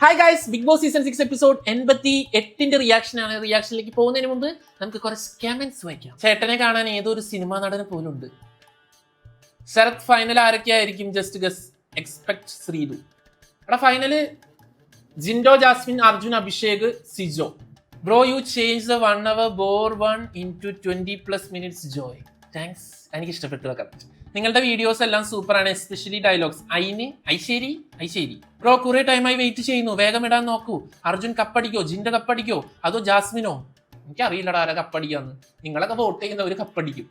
Hi guys Bigg Boss season six episode എൺപത്തി എട്ടിന്റെ reaction ആണ് റിയാക്ഷനിലേക്ക് പോകുന്നതിന് മുമ്പ് നമുക്ക് കുറച്ച് കമന്റ്സ് വായിക്കാം. ചേട്ടനെ കാണാൻ ഏതൊരു സിനിമാ നടന് പോലും ഉണ്ട് Sarath final ആരൊക്കെയായിരിക്കും? Just guess expect Sreethu. എടാ final Jinto Jasmin Arjun Abhishek Sijo. Bro you change the one hour bore one in two twenty plus minutes joy thanks എനിക്ക് ഇഷ്ടപ്പെട്ടു കറക്റ്റ് നിങ്ങളുടെ വീഡിയോസ് എല്ലാം സൂപ്പറാണ് എസ്പെഷ്യലി ഡയലോഗ്സ് ഐന് ഐശ്ശേരി ഐശ്ശേരി ബ്രോ കുറെ ടൈമായി wait ചെയ്യുന്നു. വേഗം ഇടാൻ നോക്കൂ. അർജുൻ കപ്പടിക്കോ? ജിന്റെ കപ്പടിക്കോ? അതോ ജാസ്മിനോ? എനിക്കറിയില്ലടാ ആരാ കപ്പടിക്കാന്ന്. നിങ്ങളൊക്കെ വോട്ട് ചെയ്യുന്ന ഒരു കപ്പടിക്കും.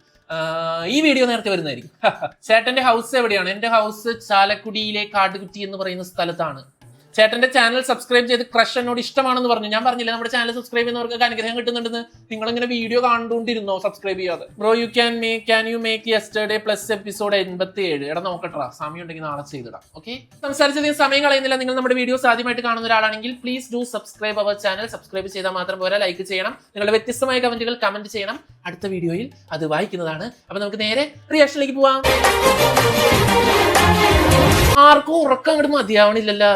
ഈ വീഡിയോ നേരത്തെ വരുന്നതായിരിക്കും. ചേട്ടന്റെ ഹൗസ് എവിടെയാണ്? എന്റെ ഹൗസ് ചാലക്കുടിയിലെ കാട്ടുകുറ്റി എന്ന് പറയുന്ന സ്ഥലത്താണ്. ചേട്ടന്റെ ചാനൽ സബ്സ്ക്രൈബ് ചെയ്ത് ക്രഷ് എന്നോട് ഇഷ്ടമാണെന്ന് പറഞ്ഞു. ഞാൻ പറഞ്ഞില്ല നമ്മുടെ ചാനൽ സബ്സ്ക്രൈബ് ചെയ്യുന്നവർക്ക് അനുഗ്രഹം കിട്ടുന്നുണ്ടെന്ന്. നിങ്ങൾ ഇങ്ങനെ വീഡിയോ കണ്ടുകൊണ്ടിരുന്നോ സബ്സ്ക്രൈബ് ചെയ്യാതെ? Bro you can make can you make yesterday plus episode എൺപത്തി ഏഴ് എടാ നോക്കട്ടാ സമയം ഉണ്ടെങ്കിൽ നാളെ ചെയ്തിടാം. ഓക്കെ സംസാരിച്ചധികം സമയം കളയുന്നില്ല. നിങ്ങൾ നമ്മുടെ വീഡിയോസ് ആദ്യമായിട്ട് കാണുന്ന ഒരാളാണെങ്കിൽ please do subscribe our channel subscribe ചെയ്താൽ മാത്രം പോരാ ലൈക്ക് ചെയ്യണം. നിങ്ങളുടെ വ്യത്യസ്തമായ കമന്റുകൾ കമന്റ് ചെയ്യണം. അടുത്ത വീഡിയോയിൽ അത് വായിക്കുന്നതാണ്. അപ്പൊ നമുക്ക് നേരെ റിയാക്ഷനിലേക്ക് പോവാം. ആർക്കും ഉറക്കം അങ്ങോട്ട് മതിയാവണില്ലല്ലോ.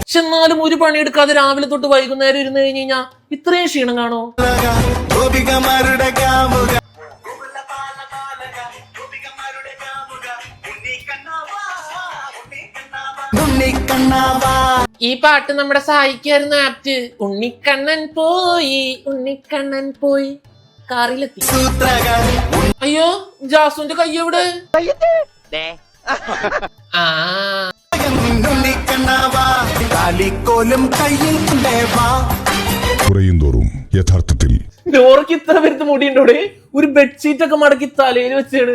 പക്ഷെ എന്നാലും ഒരു പണിയെടുക്കാതെ രാവിലെ തൊട്ട് വൈകുന്നേരം ഇരുന്ന് കഴിഞ്ഞ് കഴിഞ്ഞാൽ ഇത്രയും ക്ഷീണം കാണോ? ഈ പാട്ട് നമ്മുടെ സഹായിക്കായിരുന്നു ആപ്റ്റ്. ഉണ്ണിക്കണ്ണൻ പോയി ഉണ്ണിക്കണ്ണൻ പോയി. കാറിലെത്തി. അയ്യോ ജാസുന്റെ കൈ എവിടെ? ആ ഉണ്ണിക്കണ്ണാവാ കാലിക്കോലും കയ്യിൽ കൊണ്ടേവാ കുറയും തോറും യഥാർത്ഥത്തിൽ ഡോർക്ക് ഇത്ര വരുന്ന മുടിയുണ്ടോടെ? ഒരു ബെഡ്ഷീറ്റ് ഒക്കെ മടക്കി തലയിൽ വെച്ചാണ്.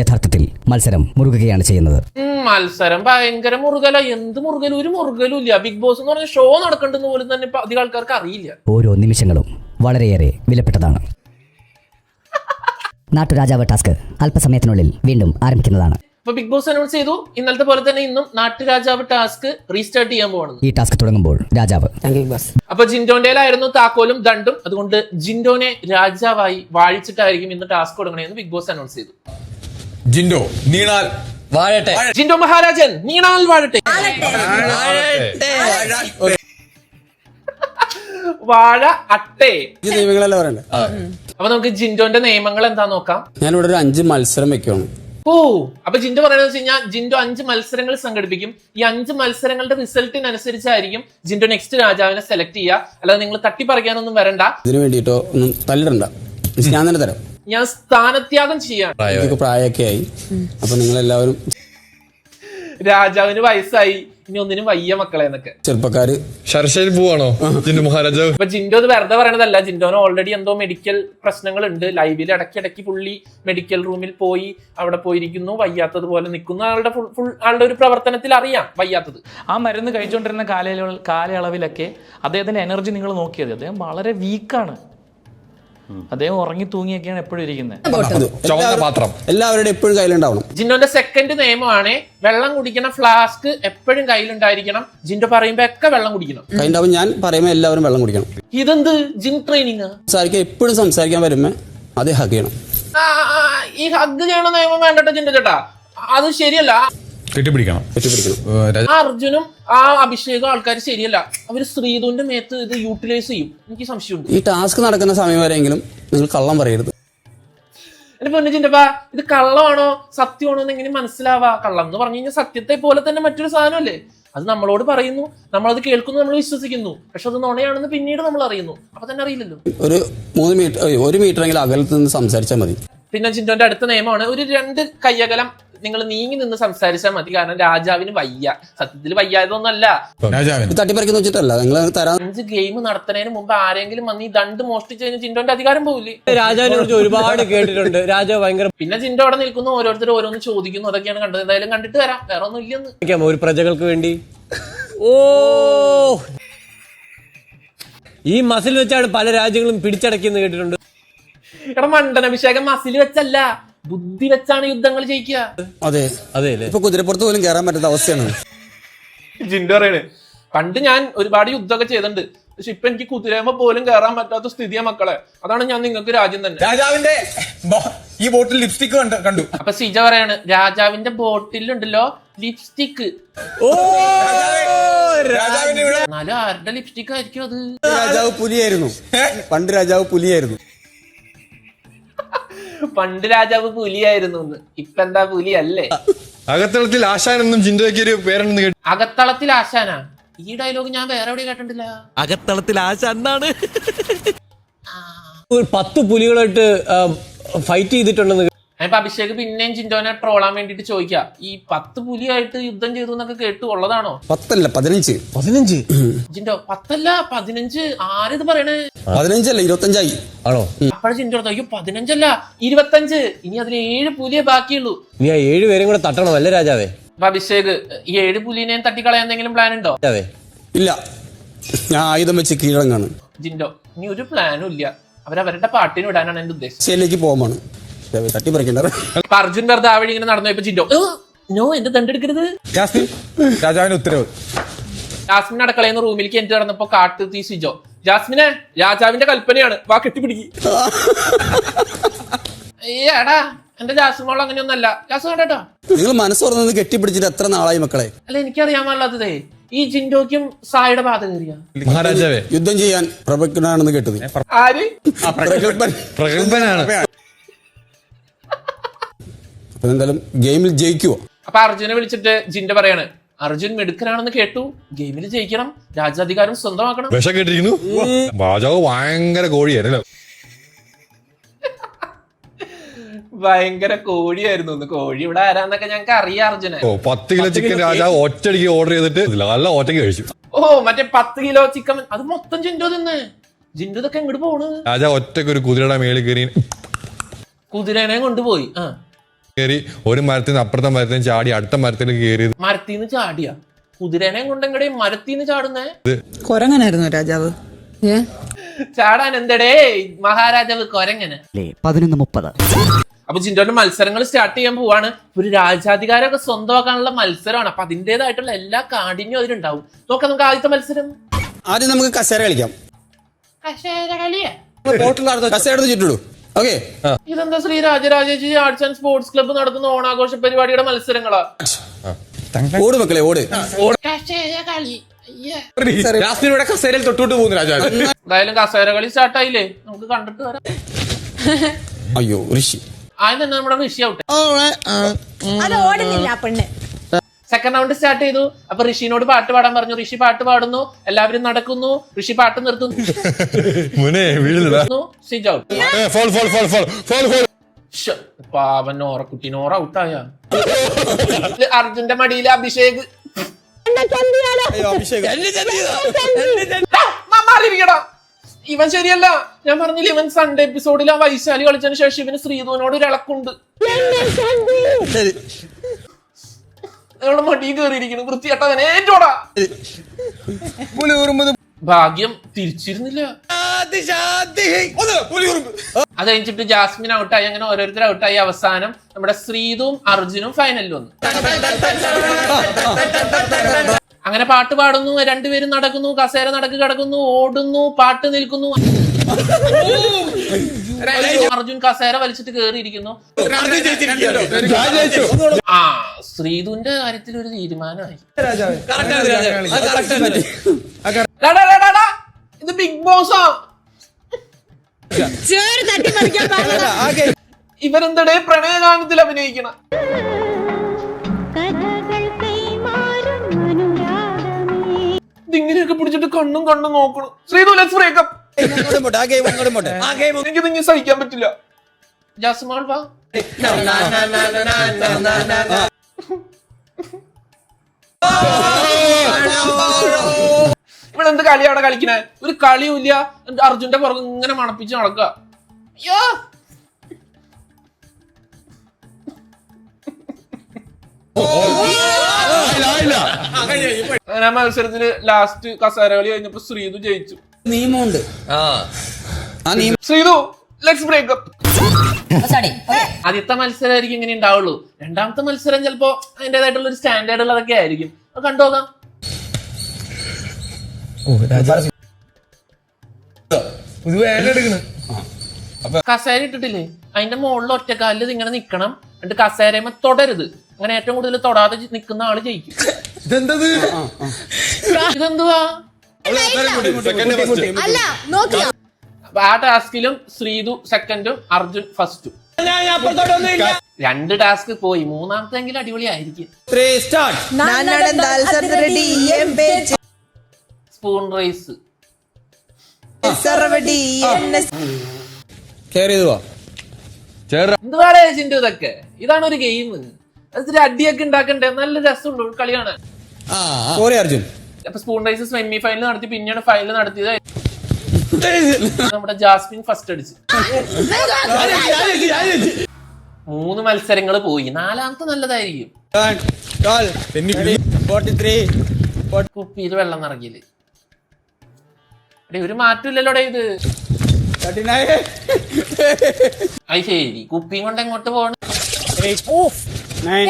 യഥാർത്ഥത്തിൽ മത്സരം മുറുകുകയാണ് ചെയ്യുന്നത്. മത്സരം ഭയങ്കര മുറുകല. എന്ത് മുറുകലും? ഒരു മുറുകലും ഇല്ല. ബിഗ് ബോസ് എന്ന് പറഞ്ഞ ഷോ നടക്കണ്ടെന്ന് പോലും തന്നെ അധികം ആൾക്കാർക്ക് അറിയില്ല. ഓരോ നിമിഷങ്ങളും വളരെയേറെ വിലപ്പെട്ടതാണ്. നാട്ടുരാജാവ് ടാസ്ക്. അല്പസമയത്തിനുള്ളിൽ വീണ്ടും ആരംഭിക്കുന്നതാണ്. അപ്പൊ ബിഗ് ബോസ് അനൗൺസ് ചെയ്തു. ഇന്നലത്തെ പോലെ തന്നെ ഇന്നും നാട്ടുരാജാവ് ടാസ്ക് റീസ്റ്റാർട്ട് ചെയ്യാൻ പോകണം ഈ ടാസ്ക് തുടങ്ങുമ്പോൾ രാജാവ്. അപ്പൊ ജിൻഡോന്റെയിലായിരുന്നു താക്കോലും ദണ്ടും. അതുകൊണ്ട് ജിൻഡോനെ രാജാവായി വാഴിച്ചിട്ടായിരിക്കും ഇന്ന് ടാസ്ക് തുടങ്ങണമെന്ന് ബിഗ് ബോസ് അനൗൺസ് ചെയ്തു. ജിൻഡോ നീണാൽ വാഴട്ടെ ജിൻഡോ മഹാരാജൻ നീണാൽ വാഴട്ടെ. വാഴ അട്ടേ. നിയമങ്ങളല്ലേ പറയണ്ടേ? അപ്പൊ നമുക്ക് ജിൻഡോന്റെ നിയമങ്ങൾ എന്താ നോക്കാം? ഞാനിവിടെ ഒരു അഞ്ച് മത്സരം വെക്കുകയാണ് ഓ അപ്പൊ ജിൻഡോ പറയുന്നത് വെച്ച് കഴിഞ്ഞാൽ ജിൻഡോ അഞ്ച് മത്സരങ്ങൾ സംഘടിപ്പിക്കും. ഈ അഞ്ച് മത്സരങ്ങളുടെ റിസൾട്ടിനനുസരിച്ചായിരിക്കും ജിൻഡോ നെക്സ്റ്റ് രാജാവിനെ സെലക്ട് ചെയ്യുക. അല്ലാതെ നിങ്ങൾ തട്ടിപ്പറിക്കാനൊന്നും വരണ്ട. ഇതിനു വേണ്ടിട്ടോ ഒന്നും തല്ലിടണ്ട ഞാൻ തന്നെ തരാം. ഞാൻ സ്ഥാനത്യാഗം ചെയ്യാണ് എനിക്ക് പ്രായമൊക്കെ ആയി. അപ്പൊ നിങ്ങൾ എല്ലാവരും രാജാവിന് വയസ്സായി. ഇനി ഒന്നിനും വയ്യ മക്കളെ എന്നൊക്കെ. ചെറുപ്പക്കാര്. ഷർഷയിൽ പോവാണോ? ജിൻഡു മഹാരാജാവ്? ഇപ്പൊ ജിൻഡോ ഇത് വെറുതെ പറയണതല്ല. ജിൻഡോന് ഓൾറെഡി എന്തോ മെഡിക്കൽ പ്രശ്നങ്ങൾ ഉണ്ട് ലൈവിൽ ഇടയ്ക്കിടയ്ക്ക് പുള്ളി മെഡിക്കൽ റൂമിൽ പോയി അവിടെ പോയിരിക്കുന്നു. വയ്യാത്തതുപോലെ നിൽക്കുന്നു. ആളുടെ ഫുൾ ഫുൾ ആളുടെ ഒരു പ്രവർത്തനത്തിൽ അറിയാം വയ്യാത്തത്. ആ മരുന്ന് കഴിച്ചുകൊണ്ടിരുന്ന കാലയളവിൽ കാലയളവിലൊക്കെ അദ്ദേഹത്തിന്റെ എനർജി നിങ്ങൾ നോക്കിയത്. അദ്ദേഹം വളരെ വീക്കാണ് അദ്ദേഹം ഉറങ്ങി തൂങ്ങിയൊക്കെയാണ് എപ്പോഴും ഇരിക്കുന്നത് പാത്രം. എല്ലാവരുടെ എപ്പോഴും കയ്യിലുണ്ടാവണം. ജിൻഡോന്റെ സെക്കൻഡ് നിയമമാണ് വെള്ളം കുടിക്കണ ഫ്ലാസ്ക് എപ്പോഴും കയ്യിലുണ്ടായിരിക്കണം. ജിൻഡോ പറയുമ്പോ ഒക്കെ വെള്ളം കുടിക്കണം. കയ്യിലുണ്ടാവും ഞാൻ പറയുമ്പോ എല്ലാവരും വെള്ളം കുടിക്കണം. ഇതെന്ത്? ജിം ട്രെയിനിങ് സംസാരിക്കാൻ എപ്പോഴും സംസാരിക്കാൻ വരുമ്പോ അതേ ഹഗ് ചെയ്യണം. ഈ ഹഗ് ചെയ്യണ നിയമം വേണ്ടട്ടോ ജിൻഡോ ചേട്ടാ. അത് ശരിയല്ല. കെട്ടിപ്പിടിക്കണം. ആ അർജുനും ആ അഭിഷേകം ആൾക്കാർ ശരിയല്ല. അവർ ശ്രീധുവിന്റെ മേത്ത് ഇത് യൂട്ടിലൈസ് ചെയ്യും. എനിക്ക് സംശയമുണ്ട്. ഈ ടാസ്ക് നടക്കുന്ന സമയം വരെയെങ്കിലും നിങ്ങൾ കള്ളം പറയരുത്. എന്റെ പൊന്നിച്ചിന്റെപ്പാ ഇത് കള്ളമാണോ സത്യമാണോ എന്ന് എങ്ങനെ മനസ്സിലാവാ? കള്ളം എന്ന് പറഞ്ഞു കഴിഞ്ഞാൽ സത്യത്തെ പോലെ തന്നെ മറ്റൊരു സാധനമല്ലേ? അത് നമ്മളോട് പറയുന്നു നമ്മളത് കേൾക്കുന്നു നമ്മൾ വിശ്വസിക്കുന്നു. പക്ഷെ അത് നുണയാണെന്ന് പിന്നീട് നമ്മൾ അറിയുന്നു. അപ്പൊ തന്നെ അറിയില്ലല്ലോ. ഒരു മൂന്ന് മീറ്റർ ഒരു മീറ്റർ എങ്കിലും അകലത്ത് നിന്ന് സംസാരിച്ചാൽ മതി. പിന്നെ ചിന്തോന്റെ അടുത്ത നിയമമാണ് ഒരു രണ്ട് കയ്യകലം നിങ്ങൾ നീങ്ങി നിന്ന് സംസാരിച്ചാൽ മതി. കാരണം രാജാവിന് വയ്യ. സത്യത്തിൽ വയ്യായതൊന്നല്ല തട്ടിപ്പറിക്കുന്ന വെച്ചിട്ടല്ല. നിങ്ങൾ തരാൻ അഞ്ച് ഗെയിം നടത്തുന്നതിന് മുമ്പ് ആരെങ്കിലും വന്ന് ഈ ദണ്ട് മോഷ്ടിച്ചു കഴിഞ്ഞാൽ ജിൻഡോന്റെ അധികാരം പോവില്ലേ? രാജാവിനെ കുറിച്ച് ഒരുപാട് കേട്ടിട്ടുണ്ട്. രാജാവ് ഭയങ്കര പിന്നെ ചിന്ത അവിടെ നിൽക്കുന്നു ഓരോരുത്തർ ഓരോന്ന് ചോദിക്കുന്നു. അതൊക്കെയാണ് കണ്ടത്. എന്തായാലും കണ്ടിട്ട് വരാം. വേറെ ഒന്നും ഇല്ലെന്ന്. ഒരു പ്രജകൾക്ക് വേണ്ടി. ഓ! ഈ മസിൽ വെച്ചാണ് പല രാജ്യങ്ങളും പിടിച്ചടക്കിയെന്ന് കേട്ടിട്ടുണ്ട്. എടാ മണ്ടൻ മസിൽ വെച്ചല്ല. ബുദ്ധി വെച്ചാണ് യുദ്ധങ്ങൾ ജയിക്കുക. അതെ. അതെ ഇപ്പൊ കുതിരപ്പുറത്ത് പോലും കയറാൻ പറ്റാത്ത അവസ്ഥയാണ്. ജിൻഡോ പറയണ്. പണ്ട് ഞാൻ ഒരുപാട് യുദ്ധമൊക്കെ ചെയ്തിട്ടുണ്ട്. പക്ഷെ ഇപ്പൊ എനിക്ക് കുതിരേമ പോലും കയറാൻ പറ്റാത്ത സ്ഥിതിയാ മക്കളെ. അതാണ് ഞാൻ നിങ്ങൾക്ക് രാജ്യം തന്നെ. രാജാവിന്റെ ഈ ബോട്ടിൽ ലിപ്സ്റ്റിക് കണ്ടു അപ്പൊ സിജ പറയാണ് രാജാവിന്റെ ബോട്ടിലുണ്ടല്ലോ ലിപ്സ്റ്റിക് രാജാവിന്റെ ഇവിടെ എന്നാലും ആരുടെ ലിപ്സ്റ്റിക് ആയിരിക്കും അത്? രാജാവ് പുലിയായിരുന്നു. പണ്ട് രാജാവ് പുലിയായിരുന്നു. പണ്ട് രാജാവ് പുലിയായിരുന്നു എന്ന്. ഇപ്പൊ എന്താ പുലി അല്ലേ? അകത്തളത്തിൽ ആശാൻ എന്നും ചിന്തയ്ക്ക് ഒരു പേരുണ്ടെന്ന് കേട്ടു. അകത്തളത്തിൽ ആശാനാ? ഈ ഡയലോഗ് ഞാൻ വേറെ എവിടെ കേട്ടിട്ടില്ല. അകത്തളത്തിൽ ആശാനാണ് എന്നാണ്? ഒരു പത്ത് പുലികളായിട്ട് ഫൈറ്റ് ചെയ്തിട്ടുണ്ടെന്ന് ഞാനിപ്പോ അഭിഷേക് പിന്നെയും ചിന്തോനെ ട്രോളാൻ വേണ്ടിട്ട് ചോദിക്കാം. ഈ പത്ത് പുലിയായിട്ട് യുദ്ധം ചെയ്തു എന്നൊക്കെ കേട്ടു ഉള്ളതാണോ? പത്തല്ല പതിനഞ്ച്. പതിനഞ്ച്? ചിന്തോ പത്തല്ല പതിനഞ്ച്. ആരിത് പറയണേ? പതിനഞ്ചല്ല ഇരുപത്തഞ്ചായി. ആണോ? അപ്പോഴും ചിന്തോ എടുത്തോ, അയ്യോ പതിനഞ്ചല്ല ഇരുപത്തഞ്ച്. ഇനി അതിൽ ഏഴ് പുലിയെ ബാക്കിയുള്ളൂ. നീ ആ ഏഴ് പേരും കൂടെ തട്ടണം അല്ലേ രാജാവേ? അപ്പൊ അഭിഷേക് ഈ ഏഴ് പുലിനെയും തട്ടിക്കളയാൻ എന്തെങ്കിലും പ്ലാൻ ഉണ്ടോ? രാജാവേ. ഇല്ല. ഞാൻ ആയുധം വെച്ച് കീഴടങ്ങാണ്. ജിൻഡോ ഇനി ഒരു പ്ലാനും ഇല്ല. അവരവരുടെ പാട്ടിന് വിടാനാണ് എന്റെ ഉദ്ദേശം. ശരിയിലേക്ക് പോകുമാണ് തട്ടിപ്പറിക്കണ്ട അപ്പൊ അർജുൻ വെറുതെ ആ വഴി ഇങ്ങനെ നടന്നു പോയപ്പോ "ഏ, നോ എന്റെ തണ്ടെടുക്കരുത് ജാസ്മിൻ രാജാവിന്റെ ഉത്തരവ്. ജാസ്മിൻ അടക്കളയെന്ന് റൂമിലേക്ക് എന്റെ നടന്നപ്പോ കാട്ട് തീ സിജോ ജാസ്മിനെ രാജാവിന്റെ കൽപ്പനയാണ്. വാ കെട്ടിപ്പിടിക്ക്. ഏടാ എന്റെ ജാസ്മിൻ മോൾ അങ്ങനെയൊന്നല്ല ജാസ്മിൻ കേട്ടോ നിങ്ങൾ മനസ്സ് തുറന്നത് കെട്ടിപ്പിടിച്ചിട്ട് എത്ര നാളായി മക്കളെ? അല്ല എനിക്കറിയാൻ പാടില്ലാത്തതേ ഈ ജിൻഡോക്കും സായുടെ ബാധ കയറിയ? മഹാരാജാവേ. യുദ്ധം ചെയ്യാൻ പ്രഭക്കനാണെന്ന് കേട്ടത്. ആര്. പ്രഗത്ഭനാണ് എന്തായാലും ഗെയിമിൽ ജയിക്കുവോ? അപ്പൊ അർജുനെ വിളിച്ചിട്ട് ജിന്റെ പറയാണ് അർജുൻ മിടുക്കനാണെന്ന് കേട്ടു. ഗെയിമിൽ ജയിക്കണം. രാജ്യാധികാരം സ്വന്തമാക്കണം. വിഷം കേട്ടിരിക്കുന്നു. രാജാവ് ഭയങ്കര കോഴിയായിരുന്നു ഭയങ്കര കോഴിയായിരുന്നു. കോഴി ഇവിടെ ആരാന്നൊക്കെ ഞങ്ങൾക്ക് അറിയാം അർജുനെ. ഓ പത്ത് കിലോ ചിക്കൻ രാജാവ് ഒറ്റടിക്ക് ഓർഡർ ചെയ്തിട്ട് നല്ല ഒറ്റയ്ക്ക് കഴിച്ചു. ഓ മറ്റേ പത്ത് കിലോ ചിക്കൻ. അത് മൊത്തം ജിൻഡോ തിന്ന് ജിൻഡോ ഇതൊക്കെ എങ്ങോട്ട് പോണ്? രാജാവ് ഒറ്റയ്ക്ക് ഒരു കുതിരയുടെ മേളിൽ കയറി കുതിരനെ കൊണ്ടുപോയി. ആ. കയറി ഒരു മരത്തിൽ നിന്ന് അപ്പുറത്തെ മരത്തിൽ നിന്ന് ചാടി അടുത്ത മരത്തിൽ കയറി മരത്തിന്ന് ചാടിയ? കുതിരനെ കൊണ്ടെങ്കടെ മരത്തിന്ന് ചാടുന്നേ? കൊരങ്ങനായിരുന്നു രാജാവ്? ചാടാൻ എന്തടേ? മഹാരാജാവ് കൊരങ്ങനെ. പതിനൊന്ന് മുപ്പത്. അപ്പൊ ജിൻഡോന്റെ മത്സരങ്ങൾ സ്റ്റാർട്ട് ചെയ്യാൻ പോവാണ്. ഒരു രാജാധികാരമൊക്കെ സ്വന്തമാക്കാനുള്ള മത്സരമാണ്. അപ്പൊ അതിന്റേതായിട്ടുള്ള എല്ലാ കാഠിന്യവും അതിലുണ്ടാവും. നോക്കാം നമുക്ക് ആദ്യത്തെ മത്സരം. ആദ്യം നമുക്ക് കസേര കളിക്കാം. കളിയാ? കസേര എടുത്ത് ചുറ്റിടൂ ഓക്കെ ഇതെന്താ ശ്രീ രാജരാജേജി ആർട്സ് ആൻഡ് സ്പോർട്സ് ക്ലബ്ബ് നടത്തുന്ന ഓണാഘോഷ പരിപാടിയുടെ മത്സരങ്ങളാ. ഓട് മക്കളെ ഓട്. കളി. അയ്യേ. ജാസ്മിനിവിടെ കസേരയിൽ തൊട്ടോട്ട് പോകുന്നു രാജാവ് എന്തായാലും കസേര കളി സ്റ്റാർട്ട് ആയില്ലേ? നമുക്ക് കണ്ടിട്ട് വരാം. അയ്യോ ഋഷി ആദ്യം തന്നെ നമ്മുടെ ഋഷി ഔട്ട് അത് ഓടുന്നില്ല ആ പെണ്ണ്. സെക്കൻഡ് റൗണ്ട് സ്റ്റാർട്ട് ചെയ്തു. അപ്പൊ ഋഷിനോട് പാട്ട് പാടാൻ പറഞ്ഞു. ഋഷി പാട്ട് പാടുന്നു. എല്ലാവരും നടക്കുന്നു. ഋഷി പാട്ട് നിർത്തുന്നു. മുനെ വീഴുന്നില്ല സിജ് out fall fall fall fall fall fall പാവൻ Norah കുട്ടി നോറ ഔട്ടായ അർജുന്റെ മടിയിൽ അഭിഷേക്. മാറിയിരിക്കടാ ഇവൻ ശരിയല്ല. ഞാൻ പറഞ്ഞില്ല ഇവൻ സൺഡേ എപ്പിസോഡിൽ ആ വൈശാലി കളിച്ചതിന് ശേഷം ഇവന് ശ്രീധുവിനോട് ഒരു ഇളക്കുണ്ട്. ഞങ്ങളുടെ മടിയും കയറിയിരിക്കുന്നു. വൃത്തിയാട്ടവനെ ഏറ്റോടാ ഭാഗ്യം തിരിച്ചിരുന്നില്ല. അത് കഴിഞ്ഞിട്ട് ജാസ്മിൻ ഔട്ടായി. അങ്ങനെ ഓരോരുത്തർ ഔട്ടായി. അവസാനം നമ്മുടെ ശ്രീതും അർജുനും ഫൈനലിൽ വന്നു. അങ്ങനെ പാട്ട് പാടുന്നു രണ്ടുപേരും നടക്കുന്നു കസേര നടക്ക് കിടക്കുന്നു ഓടുന്നു പാട്ട് നിൽക്കുന്നു അർജുൻ കസേര വലിച്ചിട്ട് കേറിയിരിക്കുന്നു ആ ശ്രീതുവിന്റെ കാര്യത്തിൽ ഒരു തീരുമാനമായി ഡാ, ഡാ, ഡാ, ഡാ, ഡാ. ഇത് ബിഗ് ബോസാ ഇവരെന്തടേ പ്രണയഗാനത്തിൽ അഭിനയിക്കണ ഇതിങ്ങനെയൊക്കെ പിടിച്ചിട്ട് കണ്ണും കണ്ണും നോക്കണം. ശ്രീതു ലെറ്റ്സ് ബ്രേക്കപ്പ് എനിക്ക് നിങ്ങൾ സഹിക്കാൻ പറ്റില്ല. ജാസ്മാൾ വാ. ഇവിടെ എന്ത് കളിയാണ് കളിക്കണേ? ഒരു കളിയും ഇല്ല അർജുന്റെ പുറകെ ഇങ്ങനെ മണപ്പിച്ച് നടക്കുക അയ്യോ! അങ്ങനെ ആ മത്സരത്തിൽ ലാസ്റ്റ് കസേര കളി കഴിഞ്ഞപ്പോ ശ്രീതു ജയിച്ചു. നിയമമുണ്ട് ആ. നിയമം ശ്രീതു ലെറ്റ്സ് ബ്രേക്കപ്പ് ആദ്യത്തെ മത്സരമായിരിക്കും ഇങ്ങനെ ഉണ്ടാവുള്ളൂ. രണ്ടാമത്തെ മത്സരം ചിലപ്പോ അതിന്റേതായിട്ടുള്ള ഒരു സ്റ്റാൻഡേർഡ് ഉള്ളതൊക്കെ ആയിരിക്കും. അത് എടുക്കണ്. കസേര ഇട്ടിട്ടില്ലേ? അതിന്റെ മുകളിൽ ഒറ്റക്കാലിൽ ഇങ്ങനെ നിക്കണം. എന്നിട്ട് കസേരമ തൊടരുത്. അങ്ങനെ ഏറ്റവും കൂടുതൽ തൊടാതെ നിൽക്കുന്ന നിക്കുന്ന ആൾ ജയിക്കും. ഇതെന്തത്? ഇതെന്തുവാ? അല്ല നോക്കിയാ? ആ ടാസ്കിലും ശ്രീതു സെക്കൻഡും അർജുൻ ഫസ്റ്റും രണ്ട് ടാസ്ക് പോയി. മൂന്നാമത്തെങ്കിലും അടിപൊളിയായിരിക്കും. സ്പൂൺ റൈസ് എന്തുവാടേ ചിന്തു ഇതൊക്കെ? ഇതാണ് ഒരു ഗെയിം. അതിൽ അടിയൊക്കെ ഉണ്ടാക്കണ്ടേ? നല്ല രസമുള്ള കളിയാണ് കാണാൻ. സോറി അർജുൻ. അപ്പൊ സ്പൂൺ റൈസ് സെമി ഫൈനൽ നടത്തി. പിന്നീട് ഫൈനൽ നടത്തിയത് നമ്മുടെ ജാസ്മിൻ ഫസ്റ്റ് അടിച്ച്. മൂന്ന് മത്സരങ്ങൾ പോയി. നാലാമത്തെ നല്ലതായിരിക്കും. കുപ്പിയിൽ വെള്ളം നിറങ്ങിയിൽ ഒരു മാറ്റമില്ലല്ലോടെ ഇത്? അത് ശരി. കുപ്പിയും കൊണ്ട് എങ്ങോട്ട് പോകണം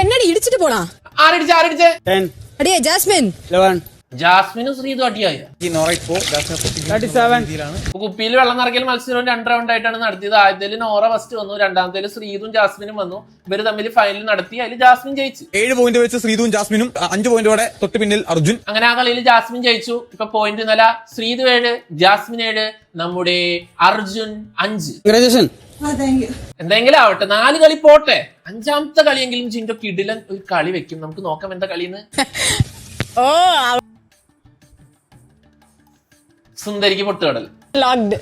എന്നടി ഇടിച്ചിട്ട് പോണാ? ആരടിച്ച് ആരടിച്ച്? അടിയേ ജാസ്മിൻ. ജാസ്മിനും ശ്രീതും അടിയായ. കുപ്പിയിൽ വെള്ളം നിറയ്ക്കൽ മത്സരം രണ്ട് റൗണ്ട് ആയിട്ടാണ് നടത്തിയത്. ആദ്യത്തിൽ നോറ ഫസ്റ്റ് വന്നു രണ്ടാമത്തേൽ ശ്രീതും ജാസ്മിനും വന്നു. ഇവർ തമ്മിൽ ഫൈനൽ നടത്തി അതിൽ ജാസ്മിൻ ജയിച്ചു. ഏഴ് പോയിന്റ് വെച്ച് ശ്രീതും ജാസ്മിനും അഞ്ച് പോയിന്റോടെ തൊട്ട് പിന്നിൽ അർജുൻ. അങ്ങനെ ആ കളിയിൽ ജാസ്മിൻ ജയിച്ചു. ഇപ്പൊ പോയിന്റ് നില ശ്രീതു ഏഴ് ജാസ്മിൻ ഏഴ് നമ്മുടെ അർജുൻ അഞ്ച്. എന്തെങ്കിലും ആവട്ടെ നാല് കളി പോട്ടെ. അഞ്ചാമത്തെ കളിയെങ്കിലും ചിന്റെ കിടിലൻ ഒരു കളി വെക്കും. നമുക്ക് നോക്കാം എന്താ കളിന്ന്. ഓ സുന്ദരിക്ക് പൊട്ടുകടൽ. ലോക്ക്ഡ്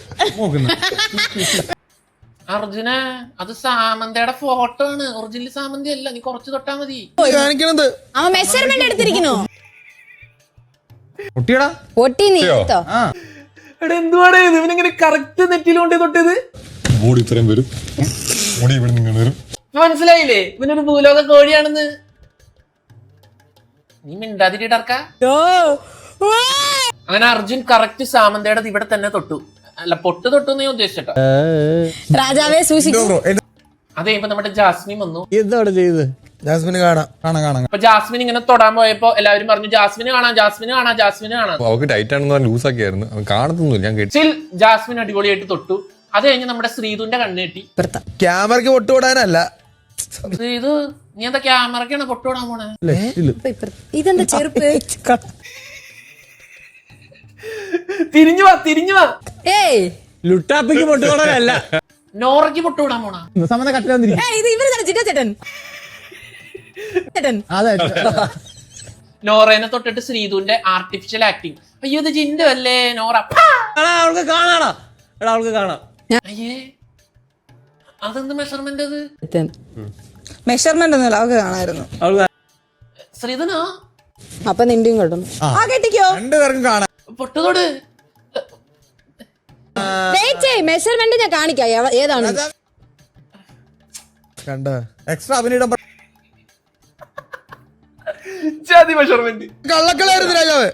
അർജുന അത് സാമന്തയുടെ ഫോട്ടോ ആണ്. ഒറിജിനൽ സാമന്തി അല്ല നീ കുറച്ച് തൊട്ടാ മതി. മെഷർമെന്റ് എടുത്തിരിക്കുന്നു. കുട്ടിയടാ ഒട്ടി നീ എടുത്തോ. എടാ എന്തുവാടേ ഇവനിങ്ങനെ കറക്റ്റ് നെറ്റിലോണ്ടേ തൊട്ടത് മുടി ഇത്രയും വരും. മുടി ഇവിടെ നിങ്ങൾ വരും. മനസ്സിലായില്ലേ? ഇവനൊരു ഭൂലോക കോഴിയാണെന്ന്. നീ മിണ്ടാതിരിടർക്ക അങ്ങനെ അർജുൻ കറക്റ്റ് സാമന്തയുടെ ഇവിടെ തന്നെ തൊട്ടു. അല്ല പൊട്ട് തൊട്ടു നീ ഉദ്ദേശിച്ചോ രാജാവേ സൂക്ഷിക്കൂ അതെ ഇപ്പൊ നമ്മുടെ ജാസ്മിൻ വന്നു. എന്താണ് ചെയ്തത്? ജാസ്മിന് കാണാം. കാണാം കാണാം. അപ്പൊ ജാസ്മിൻ ഇങ്ങനെ തൊടാൻ പോയപ്പോ എല്ലാവരും പറഞ്ഞു ജാസ്മിന് കാണാം ജാസ്മിന് കാണാം ജാസ്മിന് കാണാം. അവക്ക് ടൈറ്റ് ആണെന്ന് പറഞ്ഞ് ലൂസ് ആക്കിയായിരുന്നു. അവൻ കാണത്തൊന്നുമില്ല ഞാൻ ജാസ്മിൻ അടിപൊളിയായിട്ട് തൊട്ടു. അത് കഴിഞ്ഞ് നമ്മുടെ ശ്രീതുന്റെ കണ്ണ് ക്യാമറക്ക് ക്യാമറയ്ക്ക് പൊട്ടുവിടാനല്ല. ശ്രീതു നീ എന്താ ക്യാമറക്കാണ് പൊട്ടുവിടാൻ പോണേ? ഇതെന്താ ചെറുപ്പ്? തിരിഞ്ഞു വാ തിരിഞ്ഞു വാ. ഏയ്. ലുട്ടാപ്പിക്ക് പൊട്ടുകൊടല്ല നോറയ്ക്ക് പൊട്ടുവിടാൻ പോണ. സമത കട്ടിലാന്നിരിക്കും ഏയ്, ഇത് ഇവർ തന്നെ ചിറ്റ ചേട്ടൻ. ചേട്ടൻ. അതെ. നോറേനെ തൊട്ടിട്ട് ശ്രീതുവിന്റെ ആർട്ടിഫിഷ്യൽ ആക്ടിങ് അയ്യോ ഇത് ചിന്തല്ലേ അല്ലേ നോറ അവൾക്ക് കാണാടാ. എടാ അവൾക്ക് കാണാം. അതെന്ത് മെഷർമെന്റ് അത്? മെഷർമെന്റ് ഒന്നുമില്ല അവൾക്ക് കാണായിരുന്നു. ശ്രീധനോ? അപ്പൊ നിന്റെയും കൊണ്ടും. ആ. കെട്ടിക്കോ. രണ്ടുപേർക്കും കാണാം. പൊട്ടുതൊട്. മെഷർമെന്റ് ഞാൻ കാണിക്കാം. ഏതാണ്? കണ്ട? എക്സ്ട്രാ അഭിനയിടാൻ ജാതി മെഷർമെന്റ് കള്ളക്കളായിരുന്നു രാജാവ്?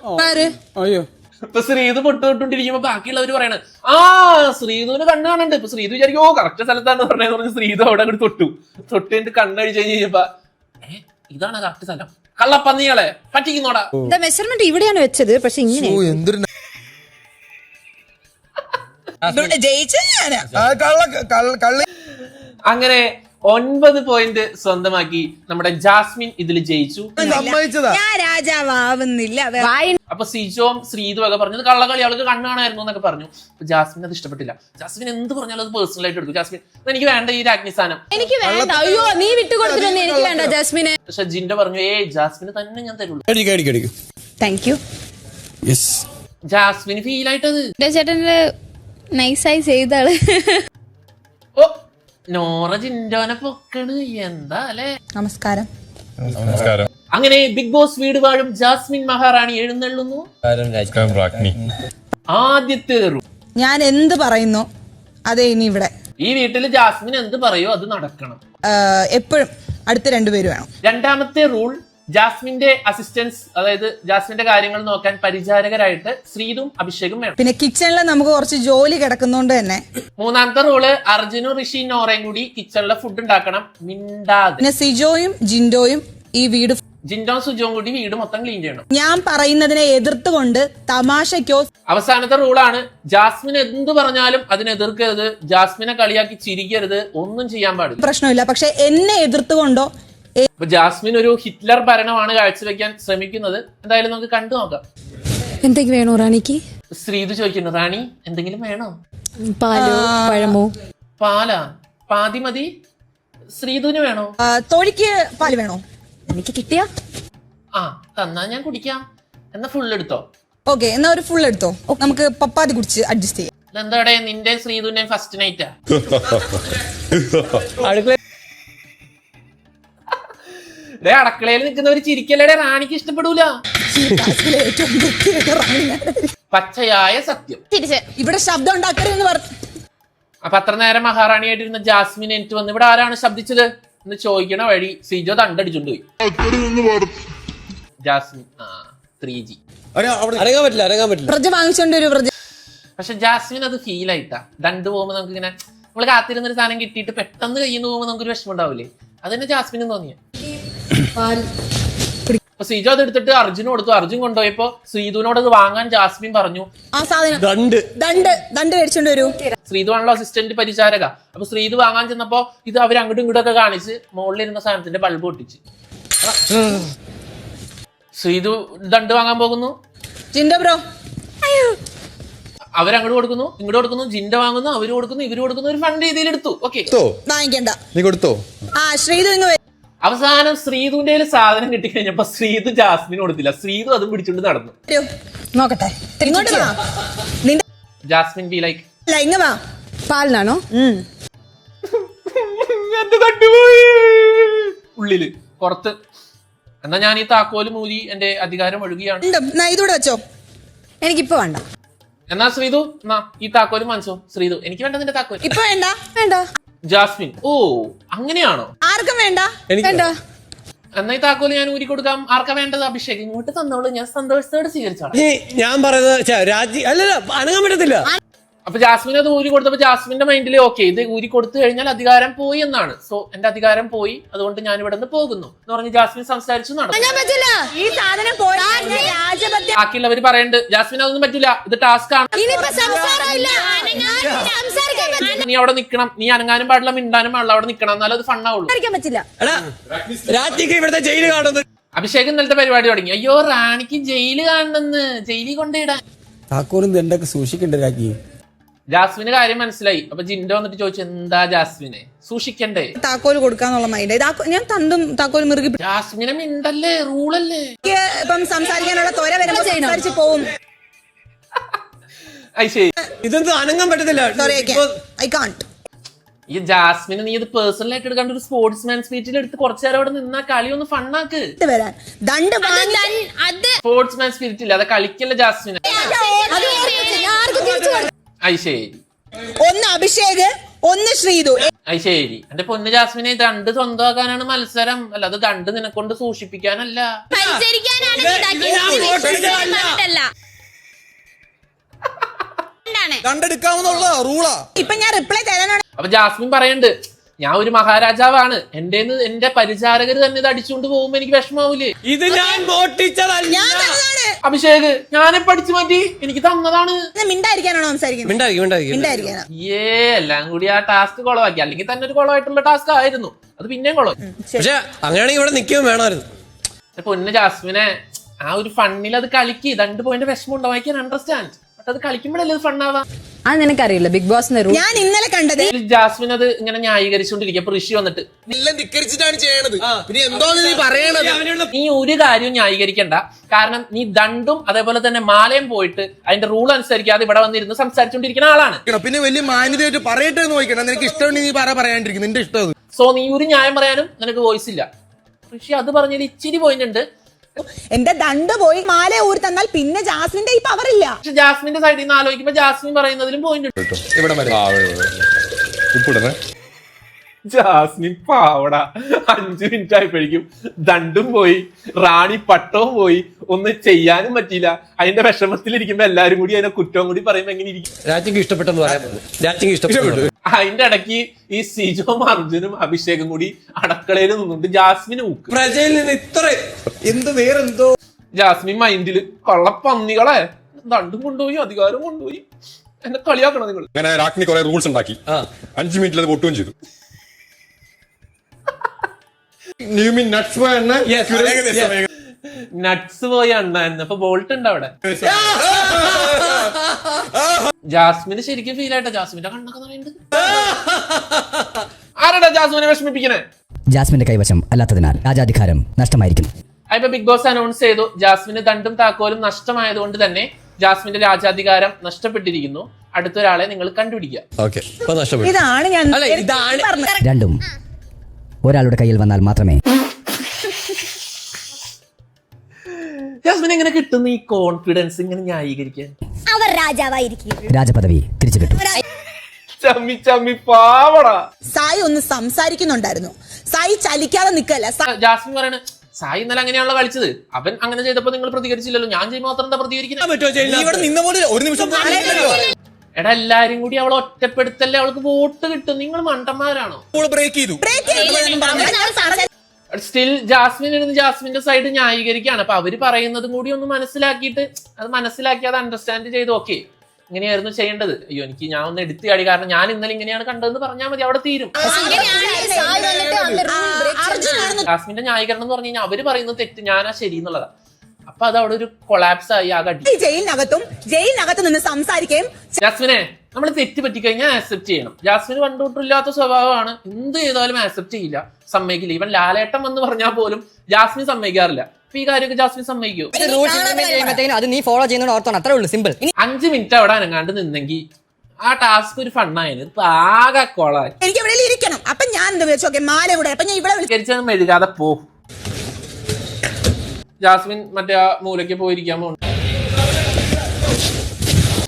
അയ്യോ. ഇപ്പൊ ശ്രീതു പൊട്ട് തൊട്ടിരിക്കുമ്പോ ബാക്കിയുള്ളവർ പറയണ ആ ശ്രീതുവിന് കണ്ണ് കാണുന്നുണ്ട് ഇപ്പൊ ശ്രീതു വിചാരിക്കും ഓ കറക്റ്റ് സ്ഥലത്താണ് പറഞ്ഞതെന്ന് പറഞ്ഞ് ശ്രീതു അവിടെ അങ്ങോട്ട് തൊട്ടു. തൊട്ടിട്ട് കണ്ണഴിച്ച് കഴിഞ്ഞ് കഴിഞ്ഞപ്പോ ഏ ഇതാണ് കറക്റ്റ് സ്ഥലം. കള്ളപ്പന്നികളെ പറ്റിക്കുന്നോടാ. മെഷർമെന്റ് ഇവിടെയാണ് വെച്ചത് പക്ഷെ ഇങ്ങനെ. ജയിച്ച അങ്ങനെ ഒൻപത് പോയിന്റ് സ്വന്തമാക്കി നമ്മുടെ ജാസ്മിൻ ഇതിൽ ജയിച്ചു. ഞാൻ രാജാവാവുന്നില്ല. അപ്പൊ സിജോം ശ്രീതു ഒക്കെ പറഞ്ഞത് കള്ളകളി അവൾക്ക് കണ്ണാണായിരുന്നു എന്നൊക്കെ പറഞ്ഞു. അപ്പൊ ജാസ്മിൻ അത് ഇഷ്ടപ്പെട്ടില്ല. ജാസ്മിൻ എന്ത് പറഞ്ഞാലും അത് പേഴ്സണൽ ആയിട്ട് എടുക്കും. ജാസ്മിൻ എനിക്ക് വേണ്ട ഈ രാജ്ഞിസ്ഥാനം എനിക്ക് വേണ്ട. അയ്യോ നീ വിട്ടുകൊടുത്തിട്ടൊന്നും എനിക്ക് വേണ്ട ജാസ്മിനെ. പക്ഷെ ജിൻഡോ പറഞ്ഞു ഏ ജാസ്മിന് തന്നെ ഞാൻ തരുള്ളൂ. താങ്ക് യു ജാസ്മിന് ഫീൽ ആയിട്ടത്. ചേട്ടൻ നൈസായി ചെയ്താൾ ഓ നോറ ജിൻഡോനെ പൊക്കണ് എന്താ അല്ലേ? നമസ്കാരം. നമസ്കാരം. അങ്ങനെ ബിഗ് ബോസ് വീട് വാഴും ജാസ്മിൻ മഹാറാണി എഴുന്നള്ളുന്നു. ആദ്യത്തെ ഞാൻ എന്ത് പറയുന്നു അതെ ഇനി ഇവിടെ ഈ വീട്ടിൽ ജാസ്മിൻ എന്ത് പറയോ അത് നടക്കണം. എപ്പോഴും അടുത്ത രണ്ടുപേര് വേണം. രണ്ടാമത്തെ റൂൾ ജാസ്മിന്റെ അസിസ്റ്റൻസ് അതായത് ജാസ്മിന്റെ കാര്യങ്ങൾ നോക്കാൻ പരിചാരകരായിട്ട് ശ്രീതും അഭിഷേകും വേണം. പിന്നെ കിച്ചണിൽ നമുക്ക് കുറച്ച് ജോലി കിടക്കുന്നോണ്ട് തന്നെ. മൂന്നാമത്തെ റോൾ അർജുനും ഋഷി നോറയും കൂടി കിച്ചണിലെ ഫുഡ് ഉണ്ടാക്കണം. മിണ്ടാതെ. പിന്നെ സിജോയും ജിൻഡോയും ഈ വീട് ജിൻഡോ സുജോ കൂടി വീട് മൊത്തം ക്ലീൻ ചെയ്യണം. ഞാൻ പറയുന്നതിനെ എതിർത്തുകൊണ്ട് തമാശക്കോ അവസാനത്തെ റൂളാണ് ജാസ്മിൻ എന്ത് പറഞ്ഞാലും അതിനെ എതിർക്കരുത്. ജാസ്മിനെ കളിയാക്കി ചിരിക്കരുത്. ഒന്നും ചെയ്യാൻ പാടില്ല. പ്രശ്നമില്ല. പക്ഷെ എന്നെ എതിർത്തുകൊണ്ടോ ജാസ്മിൻ ഒരു ഹിറ്റ്ലർ ഭരണമാണ് കാഴ്ചവെക്കാൻ ശ്രമിക്കുന്നത്. എന്തായാലും നമുക്ക് കണ്ടു നോക്കാം. എന്തെങ്കിലും വേണോ റാണിക്ക്? ശ്രീതു ചോദിക്കുന്നു റാണി എന്തെങ്കിലും വേണോ? പാലോ പഴമോ? പാലാ. പാതി മതി. ശ്രീതുവിന് വേണോ? തോഴിക്ക് പാൽ വേണോ? എനിക്ക് കിട്ടിയ? ആ തന്നാ ഞാൻ കുടിക്കാം. എന്നാ ഫുൾ എടുത്തോ. ഓക്കെ എന്നാ ഒരു ഫുൾ എടുത്തോ. നമുക്ക് പപ്പാതി കുടിച്ച് അഡ്ജസ്റ്റ് ചെയ്യാം. ഇതെന്താടെ നിന്റെ ശ്രീതുവിന്റെ ഫസ്റ്റ് നൈറ്റാ അടുക്കള ഡേ അടക്കളയിൽ നിൽക്കുന്നവർ ചിരിക്കല്ലേ റാണിക്ക് ഇഷ്ടപ്പെടൂല. പച്ചയായ സത്യം. തിരിച്ച്. ഇവിടെ ശബ്ദം ഉണ്ടാക്കരുതെന്ന് പറഞ്ഞു. അപ്പൊ അത്ര നേരം മഹാറാണിയായിട്ടിരുന്ന ജാസ്മിൻ എനിക്ക് വന്ന് ഇവിടെ ആരാണ് ശബ്ദിച്ചത്? എന്ന് ചോദിക്കണ വഴി സിജോ തണ്ടടിച്ചോണ്ട് പോയി. ജാസ്മിൻ. ആ ത്രീ ജി അടങ്ങാൻ പറ്റില്ല അടങ്ങാൻ പറ്റില്ല. വാങ്ങിച്ചോണ്ട് ഒരു പക്ഷെ ജാസ്മിൻ അത് ഫീൽ ആയിട്ടാ. ദണ്ട് പോകുമ്പോ നമുക്ക് ഇങ്ങനെ നമ്മൾ കാത്തിരുന്നൊരു സാധനം കിട്ടിയിട്ട് പെട്ടെന്ന് കയ്യിൽ നിന്ന് പോകുമ്പോൾ നമുക്കൊരു വിഷമം ഉണ്ടാവില്ലേ? അത് തന്നെ ജാസ്മിനും തോന്നിയ. അപ്പൊ സിജോ അത് എടുത്തിട്ട് അർജുന് കൊടുത്തു. അർജുൻ കൊണ്ടുപോയപ്പോ സീതുവിനോട് അത് വാങ്ങാൻ ജാസ്മിൻ പറഞ്ഞു. ആ സാധനം. ദണ്ട്. ദണ്ട്. മേടിച്ചോണ്ട് വരൂ. ശ്രീതു ആണല്ലോ അസിസ്റ്റന്റ് പരിചാരക. അപ്പൊ ശ്രീതു വാങ്ങാൻ ചെന്നപ്പോ ഇത് അവർ അങ്ങോട്ടും ഇങ്ങോട്ടും ഒക്കെ കാണിച്ച് മുകളിലിരുന്ന സാധനത്തിന്റെ ബൾബ് പൊട്ടിച്ച്. ശ്രീതു ദണ്ട് വാങ്ങാൻ പോകുന്നു. ജിൻഡോ ബ്രോ. അവരങ്ങോട്ട് കൊടുക്കുന്നു ഇങ്ങോട്ട് കൊടുക്കുന്നു ജിൻഡ വാങ്ങുന്നു അവർ കൊടുക്കുന്നു ഇവർ കൊടുക്കുന്നു ഒരു ഫണ്ട് രീതിയിൽ എടുത്തു ഓക്കെ വാങ്ങിക്കണ്ട. നീ കൊടുത്തോ? ആ ശ്രീതു ഇങ്ങ് വരൂ. അവസാനം ശ്രീതുവിന്റെ ഒരു സാധനം കിട്ടിക്കഴിഞ്ഞപ്പോ ശ്രീതു ജാസ്മിന് കൊടുത്തില്ല. ശ്രീതു അതും പിടിച്ചോണ്ട് നടന്നു. നോക്കട്ടെ. ഇങ്ങോട്ട് വാ. നിന്റെ ജാസ്മിൻ ബി ലൈക്ക് പാലിനാണോ. ഉള്ളിൽ പുറത്ത്. എന്നാ ഞാൻ ഈ താക്കോൽ മൂലി എന്റെ അധികാരം ഒഴുകിയാണ്. ഇതൂടെ വെച്ചോ. എനിക്കിപ്പോ വേണ്ട. എന്നാ ശ്രീതു എന്നാ ഈ താക്കോൽ മനസ്സോ ശ്രീതു എനിക്ക് വേണ്ട നിന്റെ താക്കോൽ ഇപ്പൊ വേണ്ട. വേണ്ട. ജാസ്മിൻ. ഓ അങ്ങനെയാണോ? ആർക്കും വേണ്ട. വേണ്ട. എന്നാ ഈ താക്കോൽ ഞാൻ ഊരി കൊടുക്കാം. ആർക്കാ വേണ്ടത്? അഭിഷേക്. ഇങ്ങോട്ട് തന്നോളൂ. ഞാൻ സന്തോഷത്തോടെ സ്വീകരിച്ചോളാം. ഈ ഞാൻ പറയുന്നത് ഛെ, രാജി അല്ലല്ല അനങ്ങാൻ പറ്റത്തില്ല. അപ്പൊ ജാസ്മിൻ അത് ഊരി കൊടുത്തപ്പോ ജാസ്മിന്റെ മൈൻഡിൽ ഓക്കെ ഇത് ഊരി കൊടുത്തു കഴിഞ്ഞാൽ അധികാരം പോയി എന്നാണ്. സോ എന്റെ അധികാരം പോയി. അതുകൊണ്ട് ഞാൻ ഇവിടെ നിന്ന് പോകുന്നു. എന്ന് പറഞ്ഞ് ജാസ്മിൻ സംസാരിച്ചു നടന്നു. പറ്റില്ല. ഈ സാധനം പോയി രാജപത്യ ബാക്കിയുള്ളവർ പറയുന്നുണ്ട് ജാസ്മിൻ അതൊന്നും പറ്റില്ല. ഇത് ടാസ്ക് ആണ്. ഇനിയിപ്പോ സംസാരമില്ല. സംസാരിക്കാൻ പറ്റില്ല. നീ അവിടെ നിക്കണം. നീ അനങ്ങാനും പാടില്ല മിണ്ടാനും പാടില്ല. അവിടെ നിക്കണം. എന്നാലും അത് ഫണ്ണാവുള്ളൂ പറ്റില്ല. എടാ രാജിക്ക് ഇവിടുത്തെ ജയിൽ കാണുന്നു അഭിഷേക് ഇന്നലത്തെ പരിപാടി തുടങ്ങി. അയ്യോ റാണിക്ക് ജയിൽ കാണണമെന്ന്. ജയിലിൽ കൊണ്ടിടാൻ താക്കോലും ദണ്ടൊക്കെ സൂക്ഷിക്കണ്ടേ രാജി ജാസ്മിന് കാര്യം മനസ്സിലായി. അപ്പൊ ജിൻഡ വന്നിട്ട് ചോദിച്ചു എന്താ ജാസ്മിനെ? സൂക്ഷിക്കണ്ടേ? താക്കോൽ കൊടുക്കാന്നുള്ള മൈൻഡ് ഞാൻ തന്തും താക്കോൽ മുറുകി പിടി- ജാസ്മിനെ മിണ്ടല്ലേ? റൂളല്ലേ? എനിക്ക് ഇപ്പം സംസാരിക്കാനുള്ള ത്വര വരുമ്പോ സംസാരിച്ച് പോവും. ഐ ശരി. ഇതൊന്നും അനങ്ങാൻ പറ്റത്തില്ല. സോറി ഇപ്പൊ ഐ കാണ്ട് ഈ ജാസ്മിന് നീ ഇത് പേഴ്സണൽ ആയിട്ട് എടുക്കാണ്ട് ഒരു സ്പോർട്സ് മാൻ സ്പീച്ചിൽ എടുത്ത് കുറച്ചു നേരം അവിടെ നിന്നാ കളി ഒന്ന് ഫണ്ണാക്ക് വരാൻ. ദണ്ട് വാങ്ങി അത് സ്പോർട്സ് മാൻ സ്പിരിറ്റ് ഇല്ല? അത് കളിക്കല്ല ജാസ്മിന്? ഞാൻ ആർക്കും തിരിച്ചു കൊടുക്കും ഐ ശരി ഒന്ന് അഭിഷേക് ഒന്ന് ശ്രീതു. ഐശ്വര്യ ശരി എന്റെ പൊന്ന് ജാസ്മിനെ രണ്ട് സ്വന്തമാക്കാനാണ് മത്സരം. അല്ല അത് നിനക്കൊണ്ട് സൂക്ഷിപ്പിക്കാനല്ല. മത്സരിക്കാനാണ് വിശ്വസിക്കാൻ. കണ്ടെടുക്കാവുന്നുള്ള റൂളാ. ഇപ്പൊ ഞാൻ റിപ്ലൈ തരാനാണ് അപ്പൊ ജാസ്മിൻ പറയുന്നുണ്ട് ഞാൻ ഒരു മഹാരാജാവാണ്. എന്റെ എന്റെ പരിചാരകർ തന്നെ ഇത് അടിച്ചുകൊണ്ട് പോകുമ്പോ എനിക്ക് വിഷമാവൂലേ ഇത് ഞാൻ മോട്ടിച്ചതല്ല അഭിഷേക് ഞാനെ പഠിച്ചു മാറ്റി. എനിക്ക് തന്നതാണ്. മിണ്ടായിരിക്കാനാണോ സംസാരിക്കുന്നത്? ഏ എല്ലാം കൂടി ആ ടാസ്ക് കുളവാക്കി. അല്ലെങ്കിൽ തന്നെ ഒരു കുളമായിട്ടുള്ള ടാസ്ക് ആയിരുന്നു. അത് പിന്നെയും കുളം പക്ഷെ അങ്ങനെയാണെങ്കിൽ ഇവിടെ നിൽക്കുകയും വേണമായിരുന്നു. പൊന്ന് ജാസ്മിനെ ആ ഒരു ഫണ്ണിൽ അത് കളിക്ക്. രണ്ട് പോയിന്റ് വിഷമം ഉണ്ടാവും. ഐ ക്യാൻ അണ്ടർസ്റ്റാൻഡ് ബട്ട് അത് കളിക്കുമ്പോഴല്ലേ അത് ഫണ്ണാവാ അത് നിനക്കറിയില്ല. ബിഗ് ബോസിന്റെ റൂൾ ഞാൻ ഇന്നലെ കണ്ടത് ജാസ്മിൻ അത് ഇങ്ങനെ ന്യായീകരിച്ചോണ്ടിരിക്കും അപ്പൊ ഋഷി വന്നിട്ട് എല്ലാം ധിക്കരിച്ചിട്ടാണ് ചെയ്യണത്. പിന്നെ നീ പറയണത്? നീ ഒരു കാര്യവും ന്യായീകരിക്കണ്ട. കാരണം നീ ദണ്ടും അതേപോലെ തന്നെ മാലയും പോയിട്ട് അതിന്റെ റൂൾ അനുസരിക്കാതെ ഇവിടെ വന്നിരുന്ന് സംസാരിച്ചുകൊണ്ടിരിക്കുന്ന ആളാണ്. പിന്നെ വലിയ മാന്യതയായിട്ട് പറയട്ടെ എന്ന് നോക്കണം നിനക്ക് ഇഷ്ടമുണ്ടെങ്കിൽ നീ പറ പറയാണ്ടിരിക്കും. നിന്റെ ഇഷ്ടം. സോ നീ ഒരു ന്യായം പറയാനും നിനക്ക് വോയിസ് ഇല്ല. ഋഷി അത് പറഞ്ഞതിൽ ഇച്ചിരി പോയിന്റ് ഉണ്ട്. എന്റെ ദണ്ട് പോയി മാല ഊരി തന്നാൽ പിന്നെ ജാസ്മിന്റെ ഈ പവർ ഇല്ല. പക്ഷെ ജാസ്മിന്റെ സൈഡിൽ നിന്ന് ആലോചിക്കുമ്പോ ജാസ്മിൻ പറയുന്നതിലും പോയിന്റ് ഇവിടെ ജാസ്മിൻ പാവട. അഞ്ചു മിനിറ്റ് ആയപ്പോഴേക്കും ദണ്ടും പോയി റാണി പട്ടവും പോയി ഒന്നും ചെയ്യാനും പറ്റിയില്ല. അതിന്റെ വിഷമത്തിലിരിക്കുമ്പോ എല്ലാരും കൂടി അതിനെ കുറ്റവും കൂടി പറയുമ്പോ എങ്ങനെ ഇരിക്കും? രാജ്യം ഇഷ്ടപ്പെട്ടെന്ന് പറയാൻ ഇഷ്ടപ്പെട്ടു. അതിന്റെ ഇടയ്ക്ക് ഈ സിജോം അർജുനും അഭിഷേകും കൂടി അടക്കളയിൽ നിന്നുണ്ട്. ജാസ്മിന് ഊക്ക്. പ്രജയിൽ നിന്ന് ഇത്ര എന്ത് വേറെന്തോ ജാസ്മിൻ മൈൻഡിൽ കൊള്ളപ്പന്നികളെ ദണ്ടും കൊണ്ടുപോയി അധികാരം കൊണ്ടുപോയി. എന്നെ കളിയാക്കണം നിങ്ങൾ അങ്ങനെ രാജ്ഞി കുറെ റൂൾസ് ഉണ്ടാക്കി. അഞ്ചു മിനിറ്റിൽ അത് പൊട്ടുകയും ചെയ്തു. ന്യൂമിൻ നട്സ് എന്ന നട്സ് പോയി അണ്ണായിരുന്നു അപ്പൊ ബോൾട്ട് ഉണ്ട് അവിടെ. ജാസ്മിന് ശരിക്കും ഫീൽ ആയിട്ടാ? ജാസ്മിന്റെ കണ്ണൊക്കെ നിറയുന്നുണ്ട്. ആരാടാ ജാസ്മിനെ വിഷമിപ്പിക്കണേ? ജാസ്മിന്റെ കൈവശം അല്ലാത്തതിനാൽ രാജാധികാരം നഷ്ടമായിരിക്കും. ഇപ്പൊ ബിഗ് ബോസ് അനൗൺസ് ചെയ്തു. ജാസ്മിന് ദണ്ടും താക്കോലും നഷ്ടമായതുകൊണ്ട് തന്നെ ജാസ്മിന്റെ രാജാധികാരം നഷ്ടപ്പെട്ടിരിക്കുന്നു. അടുത്തൊരാളെ നിങ്ങൾ കണ്ടുപിടിക്കുക. ഓക്കെ ഇപ്പൊ നഷ്ടപ്പെട്ടു. ഇതാണ് ഞാൻ അല്ല, ഇതാണ് രണ്ടും ഒരാളുടെ കയ്യിൽ വന്നാൽ മാത്രമേ ജാസ്മിൻ എങ്ങനെ കിട്ടുന്ന ഈ കോൺഫിഡൻസ് ഇങ്ങനെ ന്യായീകരിക്കാൻ? അവർ രാജാവായിരിക്കും. രാജപദവി തിരിച്ചു കിട്ടും. ചമ്മി ചമ്മി പാവടാ. സായി ഒന്ന് സംസാരിക്കുന്നുണ്ടായിരുന്നു. സായി ചലിക്കാതെ നിക്കല്ല ജാസ്മിൻ പറയണ സായി ഇന്നലെ അങ്ങനെയാണല്ലോ കളിച്ചത്. അവൻ അങ്ങനെ ചെയ്തപ്പോ നിങ്ങൾ പ്രതികരിച്ചില്ലല്ലോ. ഞാൻ ചെയ്യുമ്പോൾ മാത്രം എന്താ പ്രതികരിക്കുന്നത് പറ്റുമോ നീ ഇവിടെ നിന്ന പോലെ ഒരു നിമിഷം പോലും ഇല്ലല്ലോ. എടാ എല്ലാരും കൂടി അവളെ ഒറ്റപ്പെടുത്തല്ലേ അവൾക്ക് വോട്ട് കിട്ടും. നിങ്ങൾ മണ്ടന്മാരാണോ? ബ്രേക്ക് ചെയ്തു. സ്റ്റിൽ ജാസ്മിൻ ഇരുന്ന് ജാസ്മിന്റെ സൈഡ് ന്യായീകരിക്കുകയാണ്. അപ്പൊ അവർ പറയുന്നതും കൂടി ഒന്ന് മനസ്സിലാക്കിയിട്ട് അത് മനസ്സിലാക്കി അത് അണ്ടർസ്റ്റാൻഡ് ചെയ്ത് ഓക്കെ ഇങ്ങനെയായിരുന്നു ചെയ്യേണ്ടത്. അയ്യോ എനിക്ക് ഞാൻ ഒന്ന് എടുത്തു ചാടി. കാരണം ഞാൻ ഇന്നലെ ഇങ്ങനെയാണ് കണ്ടതെന്ന് പറഞ്ഞാൽ മതി അവിടെ തീരും. ജാസ്മിന്റെ ന്യായീകരണം എന്ന് പറഞ്ഞു കഴിഞ്ഞാൽ അവർ പറയുന്നത് തെറ്റ് ഞാനാ ശരി എന്നുള്ളതാ അപ്പൊ അത് അവിടെ ഒരു കൊളാപ്സ് ആയി ആ കട്ടി ജയിലിനകത്തും ജയിലിനകത്ത് നിന്ന് സംസാരിക്കുകയും ജാസ്മിനെ നമ്മൾ തെറ്റ് പറ്റിക്കഴിഞ്ഞാൽ ആക്സെപ്റ്റ് ചെയ്യണം. ജാസ്മിന് പണ്ടുതൊട്ടില്ലാത്ത സ്വഭാവമാണ്. എന്ത് ചെയ്താലും ആക്സെപ്റ്റ് ചെയ്യില്ല. സമ്മതിക്കില്ല. ഇവൻ ലാലേട്ടം എന്ന് പറഞ്ഞാൽ പോലും ജാസ്മിൻ സമ്മതിക്കാറില്ല. അപ്പൊ ഈ കാര്യമൊക്കെ ജാസ്മിൻ സമ്മതിക്കോ? അത് നീ ഫോളോ ചെയ്യുന്ന ഓർത്തോണം. അത്രേ ഉള്ളൂ സിമ്പിൾ അഞ്ച് മിനിറ്റ് അവിടെ അനങ്ങാണ്ട് നിന്നെങ്കിൽ ആ ടാസ്ക് ഒരു ഫണ്ണായിരുന്നു ഇപ്പൊ ആകെ കൊളായി. എനിക്ക് ഇരിക്കണം. അപ്പൊ ഞാൻ എന്താ വിളിച്ചു ഓക്കെ മാല ഇവിടെ. അപ്പൊ ഞാൻ ഇവിടെ വിളിച്ചു കരിച്ചത് മെഴുകാതെ പോ ജാസ്മിൻ മറ്റേ ആ മൂലയ്ക്ക് പോയിരിക്കാൻ പോകുന്നു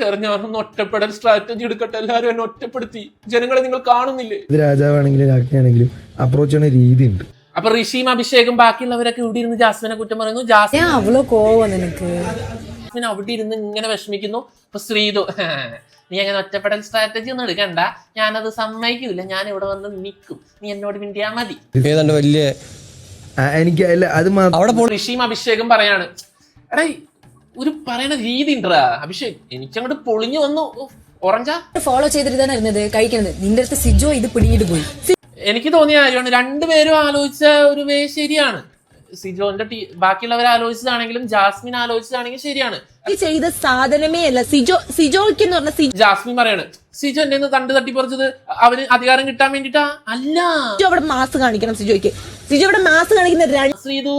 ചെറിഞ്ഞവരൊന്ന് ഒറ്റപ്പെടൽ സ്ട്രാറ്റജി എടുക്കട്ടെ എല്ലാരും എന്നെ ഒറ്റപ്പെടുത്തി. ജനങ്ങളെ നിങ്ങൾ കാണുന്നില്ലേ? ഇത് രാജാവാണെങ്കിലും രാജ്ഞിയാണെങ്കിലും അപ്രോച്ച് ചെയ്യുന്ന രീതി ഉണ്ട് അപ്പൊ ഋഷിയും അഭിഷേകും ബാക്കിയുള്ളവരൊക്കെ ഇവിടെ ഇരുന്ന് ജാസ്മിനെ കുറ്റം പറയുന്നു. ജാസ്മിൻ അവളോ കോവ നിനക്ക്. ജാസ്മിൻ അവിടെ ഇരുന്ന് ഇങ്ങനെ വിഷമിക്കുന്നു. അപ്പൊ ശ്രീതു നീ അങ്ങനെ ഒറ്റപ്പെടൽ സ്ട്രാറ്റജി ഒന്നും എടുക്കണ്ട. ഞാനത് സമ്മതിക്കൂല. ഞാൻ ഇവിടെ വന്ന് നിൽക്കും നീ എന്നോട് മിണ്ടിയാ മതി. ഏതാണ്ട് വലിയ എനിക്ക് അല്ല അത് മാത്രം അവിടെ പോ ഋഷിയും അഭിഷേകും പറയാണ് എടാ ഒരു പറയണ രീതി ഉണ്ടാ അഭിഷേക് എനിക്കങ്ങോട്ട് പൊളിഞ്ഞു വന്നു. ഓറഞ്ചാ? ഫോളോ ചെയ്തിട്ട് കഴിക്കുന്നത് നിന്റെ അടുത്ത് സിജോ ഇത് പിടിയിട്ട് പോയി. എനിക്ക് തോന്നിയ കാര്യമാണ് രണ്ടുപേരും ആലോചിച്ച ഒരു വേ ശരിയാണ്. സിജോന്റെ ടീ ബാക്കിയുള്ളവർ ആലോചിച്ചതാണെങ്കിലും ജാസ്മിൻ ആലോചിച്ചതാണെങ്കിലും ശരിയാണ്. ഈ ചെയ്ത സാധനമേ അല്ല. സിജോ സിജോയ്ക്ക് എന്ന് പറഞ്ഞ ജാസ്മിൻ പറയാണ് സിജോ എന്റെ തണ്ട് തട്ടിപ്പറിച്ചത് അവന് അധികാരം കിട്ടാൻ വേണ്ടിട്ടാ? അല്ല. അവിടെ മാസ് കാണിക്കണം സിജോയ്ക്ക്. സിജോ അവിടെ മാസ് കാണിക്കുന്ന ശ്രീതു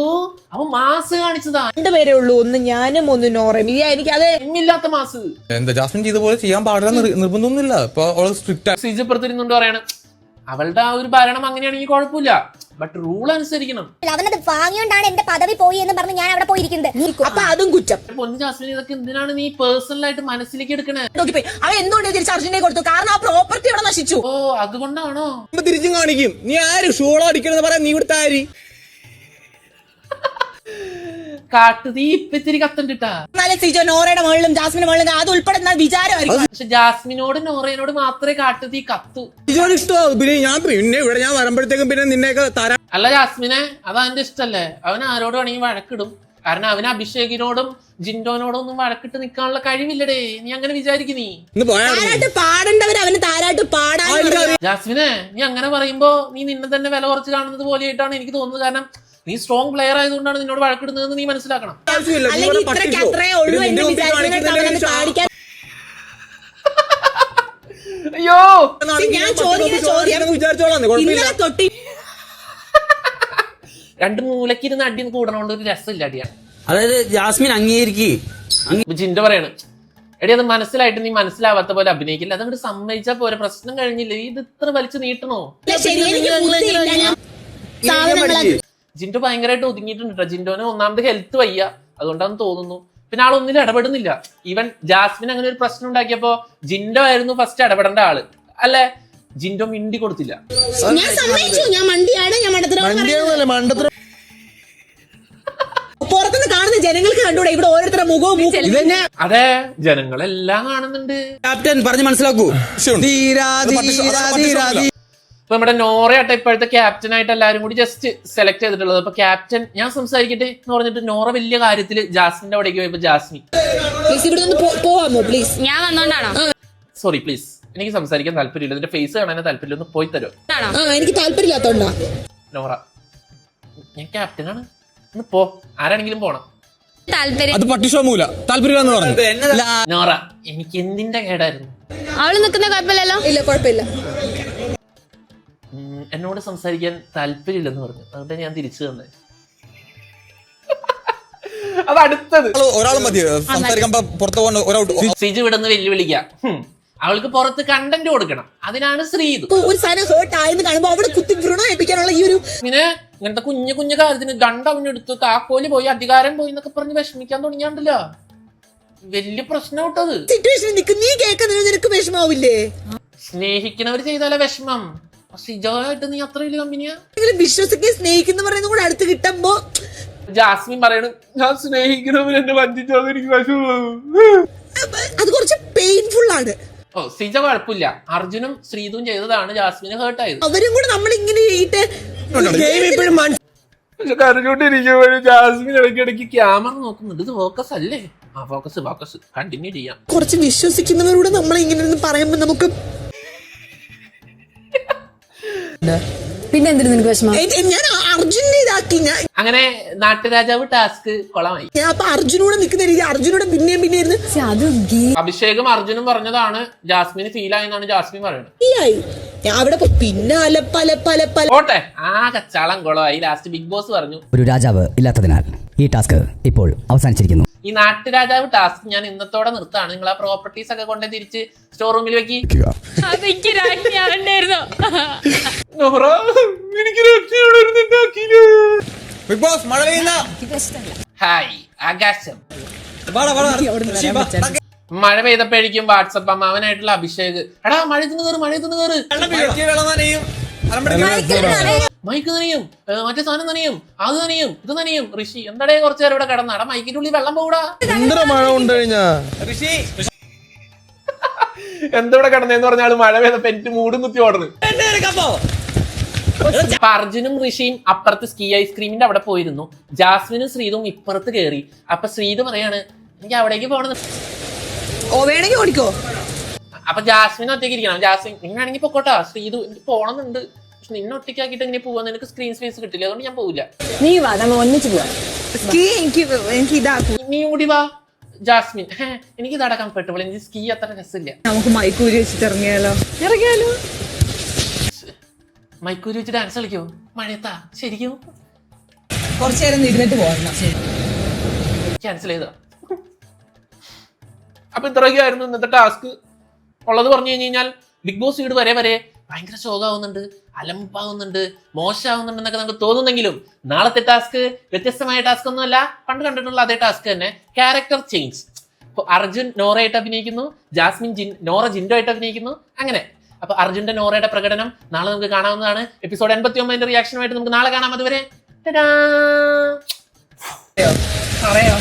അവൻ മാസ് കാണിച്ചതാ. രണ്ടുപേരേ ഉള്ളൂ. ഒന്ന് ഞാനും ഒന്ന് നോറയും. ഇത് എനിക്ക് അതെ ഇല്ലാത്ത മാസ്. എന്താ ജാസ്മിൻ ചെയ്ത പോലെ ചെയ്യാൻ പാടില്ല നിർബന്ധമൊന്നുമില്ല. ഇപ്പൊ അവൾ സ്ട്രിക്റ്റ് സിജോ പുറത്തിരുന്നുണ്ട് പറയാണ് അവളുടെ ആ ഒരു ഭരണം അങ്ങനെയാണെങ്കിൽ കുഴപ്പമില്ല. ബട്ട് റൂൾ അനുസരിക്കണം. അവനത് വാങ്ങിയോണ്ടാണ് എന്റെ പദവി പോയി എന്ന് പറഞ്ഞ് ഞാൻ അവിടെ പോയിരിക്കുന്നത്. അപ്പൊ അതും കുറ്റം. പൊന്നു ജാസ്മിൻ ഇതൊക്കെ എന്തിനാണ് നീ പേഴ്സണൽ ആയിട്ട് മനസ്സിലേക്ക് എടുക്കണേ? നോക്കിപ്പോയി. അവൻ എന്തുകൊണ്ട് തിരിച്ച് അർജുനെ കൊടുത്തു? കാരണം ആ പ്രോപ്പർട്ടി ഇവിടെ നശിച്ചു. ഓ അതുകൊണ്ടാണോ? തിരിച്ചും കാണിക്കും. നീ ആര് ഷൂളോ അടിക്കണെന്ന് പറയാൻ നീ ഇവിടുത്തെ ആര്? കാട്ടുതീ ഇപ്പൊ ഇത്തിരി കത്തണ്ടിട്ടാ. എന്നാലും സിജോ നോറയുടെ മുകളിലും ജാസ്മിന്റെ മുകളിലും അത് ഉൾപ്പെടുന്ന വിചാരമായിരിക്കും. പക്ഷെ ജാസ്മിനോട് നോറയനോട് മാത്രമേ കാട്ടുതീ കത്തു. ഇജോട് ഇഷ്ടമാവും പിന്നെ ഞാൻ പിന്നെ ഇവിടെ ഞാൻ വരുമ്പോഴത്തേക്കും പിന്നെ നിന്നെയൊക്കെ തരാം. അല്ല ജാസ്മിനെ അത് അവന്റെ ഇഷ്ടല്ലേ? അവൻ ആരോട് വേണമെങ്കിൽ വഴക്കിടും. കാരണം അവന് അഭിഷേകിനോടും ജിൻഡോനോടും ഒന്നും വഴക്കിട്ട് നിൽക്കാനുള്ള കഴിവില്ലടേ. നീ അങ്ങനെ വിചാരിക്കുന്നേ നീ. ഇന്ന് പോയാ താരാട്ട് പാടേണ്ടവർ അവന് താരാട്ട് പാടാൻ ജാസ്മിനെ നീ അങ്ങനെ പറയുമ്പോ നീ നിന്നെ തന്നെ വില കുറച്ച് കാണുന്നത് പോലെയായിട്ടാണ് എനിക്ക് തോന്നുന്നത്. കാരണം നീ സ്ട്രോങ് പ്ലെയർ ആയതുകൊണ്ടാണ് നിന്നോട് വഴക്കിടുന്നതെന്ന് നീ മനസ്സിലാക്കണം. അയ്യോ! രണ്ട് മൂലക്കിരുന്ന് അടി കൂടണോണ്ട് ഒരു രസമില്ല അടിയാണ് അതായത് ജാസ്മിൻ അംഗീകരിക്ക്. ചിന്ത ജിൻഡോ പറയാണ് എടി അത് മനസ്സിലായിട്ട് നീ മനസ്സിലാവാത്ത പോലെ അഭിനയിക്കില്ല. അതങ്ങോട്ട് സമ്മതിച്ചാ പോരെ. പ്രശ്നം കഴിഞ്ഞില്ലേ? ഇത് ഇത്ര വലിച്ചു നീട്ടണോ? ജിൻഡോ ഭയങ്കരമായിട്ട് ഒതുങ്ങിയിട്ടുണ്ട് കേട്ടോ ജിൻഡോന് ഒന്നാമത് ഹെൽത്ത് വയ്യ. അതുകൊണ്ടാന്ന് തോന്നുന്നു. പിന്നെ ആൾ ഒന്നിലും ഇടപെടുന്നില്ല. ഈവൻ ജാസ്മിൻ അങ്ങനെ ഒരു പ്രശ്നം ഉണ്ടാക്കിയപ്പോ ജിൻഡോ ആയിരുന്നു ഫസ്റ്റ് ഇടപെടേണ്ട ആൾ. അല്ലെ? ജിൻഡോ മിണ്ടി കൊടുത്തില്ല. ഞാൻ സമ്മതിച്ചു. ഞാൻ മണ്ടിയാണ്. ഞാൻ വണ്ടിയൊന്നുമല്ല മണ്ടത്ര പുറത്തുനിന്ന് കാണുന്ന ജനങ്ങൾക്ക് കണ്ടൂടെ? ഇവിടെ ഓരോരുത്തരുടെ മുഖവും അതെ ജനങ്ങളെല്ലാം കാണുന്നുണ്ട്. ക്യാപ്റ്റൻ പറഞ്ഞു മനസ്സിലാക്കൂ. ഇപ്പൊ നമ്മുടെ നോറയാട്ടെ ഇപ്പോഴത്തെ ക്യാപ്റ്റൻ ആയിട്ട് എല്ലാരും കൂടി ജസ്റ്റ് സെലക്ട് ചെയ്തിട്ടുള്ളത്. അപ്പൊ ക്യാപ്റ്റൻ ഞാൻ സംസാരിക്കട്ടെ എന്ന് പറഞ്ഞിട്ട് നോറ വലിയ കാര്യത്തിൽ ജാസ്മിന്റെ അവിടേക്ക് പോയപ്പോ ജാസ്മിൻ പോവാമോ പ്ലീസ് ഞാൻ വന്നോണ്ടാണോ? സോറി പ്ലീസ് എനിക്ക് സംസാരിക്കാൻ താല്പര്യമില്ല. എന്റെ ഫേസ് കാണാൻ താല്പര്യം ഒന്ന് പോയി തരോ ആ എനിക്ക് താല്പര്യമില്ലാത്തോണ്ടാ. നോറ ഞാൻ ക്യാപ്റ്റനാണ് ഒന്ന് പോ. ആരാണെങ്കിലും പോണം. അത് പട്ടിഷോമൂല താല്പര്യം നോറ എനിക്ക് എന്തിന്റെ കേടായിരുന്നു? അവൾ നിക്കുന്ന കുഴപ്പമില്ലല്ലോ? ഇല്ല കുഴപ്പമില്ല. എന്നോട് സംസാരിക്കാൻ താല്പര്യമില്ലെന്ന് പറഞ്ഞു. അതുകൊണ്ട് ഞാൻ തിരിച്ചു തന്നെ. അത് അടുത്തത്. ഒരാൾ മതി. സംസാരിക്കാൻ പുറത്തു പോകണ്ട ഒരാൾ സിജു ഇവിടെ നിന്ന് വെല്ലുവിളിക്കാം. അവൾക്ക് പുറത്ത് കണ്ടന്റ് കൊടുക്കണം. അതിനാണ് സ്ത്രീ ഇത് ഒരു സാധനം ഹേർട്ട് ആയെന്ന് കാണുമ്പോൾ അവിടെ കുത്തി വ്രണം ഏൽപ്പിക്കാനുള്ള ഈ ഒരു പിന്നെ ഇങ്ങനത്തെ കുഞ്ഞു കുഞ്ഞു കാര്യത്തിന് ഗണ്ടവനെടുത്ത് താക്കോൽ പോയി അധികാരം പോയി എന്നൊക്കെ പറഞ്ഞ് വിഷമിക്കാൻ തുടങ്ങിയാണ്ടല്ലോ. വലിയ പ്രശ്നം കേട്ടത് സിറ്റുവേഷൻ നീ കേൾക്കുന്നതിന് നിനക്ക് വിഷമാവില്ലേ സ്നേഹിക്കുന്നവർ ചെയ്താലേ വിഷമം. സിജോയായിട്ട് നീ അത്ര വലിയ കമ്പനിയാ വിശ്വസിക്കാൻ സ്നേഹിക്കുന്ന പറയുന്നത് കൂടെ അടുത്ത് കിട്ടുമ്പോ ജാസ്മിൻ പറയണു ഞാൻ സ്നേഹിക്കുന്നവർ എന്നെ വഞ്ചിച്ചാൽ എനിക്ക് അത് കുറച്ച് പെയിൻഫുൾ ആണ്. ഓ സിജ കുഴപ്പമില്ല. അർജുനും ശ്രീതും ചെയ്തതാണ് ജാസ്മിന് ഹേർട്ട് ആയത്. അവരും കൂടെ നമ്മൾ ഇങ്ങനെ ചെയ്തിട്ട് പക്ഷെ കരഞ്ഞോണ്ടിരിക്കുമ്പോഴും ജാസ്മിൻ ഇടയ്ക്കിടയ്ക്ക് ക്യാമറ നോക്കുന്നുണ്ട്. ഇത് ഫോക്കസ് അല്ലേ? ആ ഫോക്കസ് ഫോക്കസ് കണ്ടിന്യൂ ചെയ്യാം. കുറച്ച് വിശ്വസിക്കുന്നവരോട് നമ്മൾ ഇങ്ങനെ ഇരുന്ന് പറയുമ്പോ നമുക്ക് പിന്നെ എന്തിനു നിനക്ക് വിഷമം? ഞാൻ അർജുനെ ഇതാക്കി. ഞാൻ അങ്ങനെ നാട്ടുരാജാവ് ടാസ്ക് കൊളമായി. ഞാൻ അപ്പൊ അർജുനോട് നിൽക്കുന്ന രീതി അർജുനോട് പിന്നെയും പിന്നെ ഇരുന്ന് അത് അഭിഷേകും അർജുനും പറഞ്ഞതാണ് ജാസ്മിന് ഫീൽ ആയെന്നാണ് ജാസ്മിൻ പറയുന്നത്. ആയി ഞാൻ അവിടെ പോ- പിന്നെ അലപ്പലപ്പലപ്പല പല പല ഓട്ടെ ആകെ ചളം കൊളമായി ലാസ്റ്റ് ബിഗ് ബോസ് പറഞ്ഞു. ഒരു രാജാവ് ഇല്ലാത്തതിനാൽ ഈ ടാസ്ക് ഇപ്പോൾ അവസാനിച്ചിരിക്കുന്നു. ഈ നാട്ടുരാജാവ് ടാസ്ക് ഞാൻ ഇന്നത്തോടെ നിർത്താണ് നിങ്ങൾ ആ പ്രോപ്പർട്ടീസ് ഒക്കെ കൊണ്ടേ തിരിച്ച് സ്റ്റോർ റൂമിൽ വെക്കി. ബിഗ് ബോസ് മഴ പെയ്യുന്ന. ഹായ് ആകാശം. മഴ പെയ്തപ്പോഴേക്കും വാട്സപ്പ് അമ്മാവനായിട്ടുള്ള അഭിഷേക്. എടാ മഴ തിന്ന് കയറ് മഴ തിന്ന് കയറ് മൈക്ക് നനയും. മറ്റേ സാധനം നനയും. അത് നനയും. ഇത് നനയും. ഋഷി എന്താടേ കുറച്ചു നേരം ഇവിടെ കിടന്ന? അട മൈക്കിന്റെ ഉള്ളിൽ വെള്ളം പോകൂടാ മഴ ഉണ്ട് കഴിഞ്ഞാ? ഋഷി എന്തവിടെ കിടന്നേന്ന് പറഞ്ഞാൽ മഴ പെയ്തപ്പോ എനിക്ക് മൂടും കുത്തി അപ്പൊ അർജുനും ഋഷിയും അപ്പുറത്ത് സ്കീ ഐസ്ക്രീമിന്റെ അവിടെ പോയിരുന്നു. ജാസ്മിനും ശ്രീതും ഇപ്പുറത്ത് കേറി. അപ്പൊ ശ്രീത് പറയാണ് എനിക്ക് അവിടേക്ക് പോകണം ഓ വേണമെങ്കിൽ ഓടിക്കോ. അപ്പൊ ജാസ്മിൻ ഒറ്റയ്ക്ക് ഇരിക്കണം. ജാസ്മിൻ നിങ്ങളാണെങ്കിൽ പൊക്കോട്ടാ. ശ്രീതു എനിക്ക് പോണമെന്നുണ്ട് പക്ഷെ നിന്നെ ഒട്ടിക്കാക്കിട്ട് ഇങ്ങനെ പോവാൻ നിനക്ക് സ്ക്രീൻ സ്പേസ് കിട്ടില്ല. അതുകൊണ്ട് ഞാൻ പോവില്ല. നീ വാ നമ്മ ഒന്നിച്ച് പോവാം. സ്കീ എനിക്ക് എനിക്ക് ഇതാക്കും. നീ കൂടി വാ. ജാസ്മിൻ. ഹേ, എനിക്ക് ഇതാടാ കംഫർട്ടബിൾ എനിക്ക് സ്കീ അത്ര രസമില്ല. നമുക്ക് മൈക്കൂരി വെച്ചിട്ട് ഇറങ്ങിയാലോ? ഇറങ്ങിയാലോ? മൈക്കൂരി വെച്ച് ഡാൻസ് കളിക്കോ? മഴയത്താ. ശരിക്കും? കുറച്ചു നേരം ഇരുന്നിട്ട് പോകണം ക്യാൻസൽ ചെയ്ത? അപ്പൊ ഇത്രയൊക്കെയായിരുന്നു ഇന്നത്തെ ടാസ്ക് ഉള്ളത് പറഞ്ഞു കഴിഞ്ഞു കഴിഞ്ഞാൽ ബിഗ് ബോസ് വീട് വരെ വരെ ഭയങ്കര ശോകാവുന്നുണ്ട് അലമ്പാവുന്നുണ്ട് മോശമാവുന്നുണ്ട് എന്നൊക്കെ നമുക്ക് തോന്നുന്നെങ്കിലും നാളത്തെ ടാസ്ക് വ്യത്യസ്തമായ ടാസ്ക് ഒന്നുമല്ല പണ്ട് കണ്ടിട്ടുള്ള അതേ ടാസ്ക് തന്നെ ക്യാരക്ടർ ചേഞ്ച് അപ്പോൾ അർജുൻ നോറയായിട്ട് അഭിനയിക്കുന്നു ജാസ്മിൻ ജിൻ നോറ ജിൻഡോ ആയിട്ട് അഭിനയിക്കുന്നു അങ്ങനെ. അപ്പൊ അർജുന്റെ നോറയുടെ പ്രകടനം നാളെ നമുക്ക് കാണാവുന്നതാണ്. എപ്പിസോഡ് എൺപത്തി ഒമ്പതിന്റെ റിയാക്ഷനുമായിട്ട് നമുക്ക് നാളെ കാണാം അതുവരെ! പറയാം?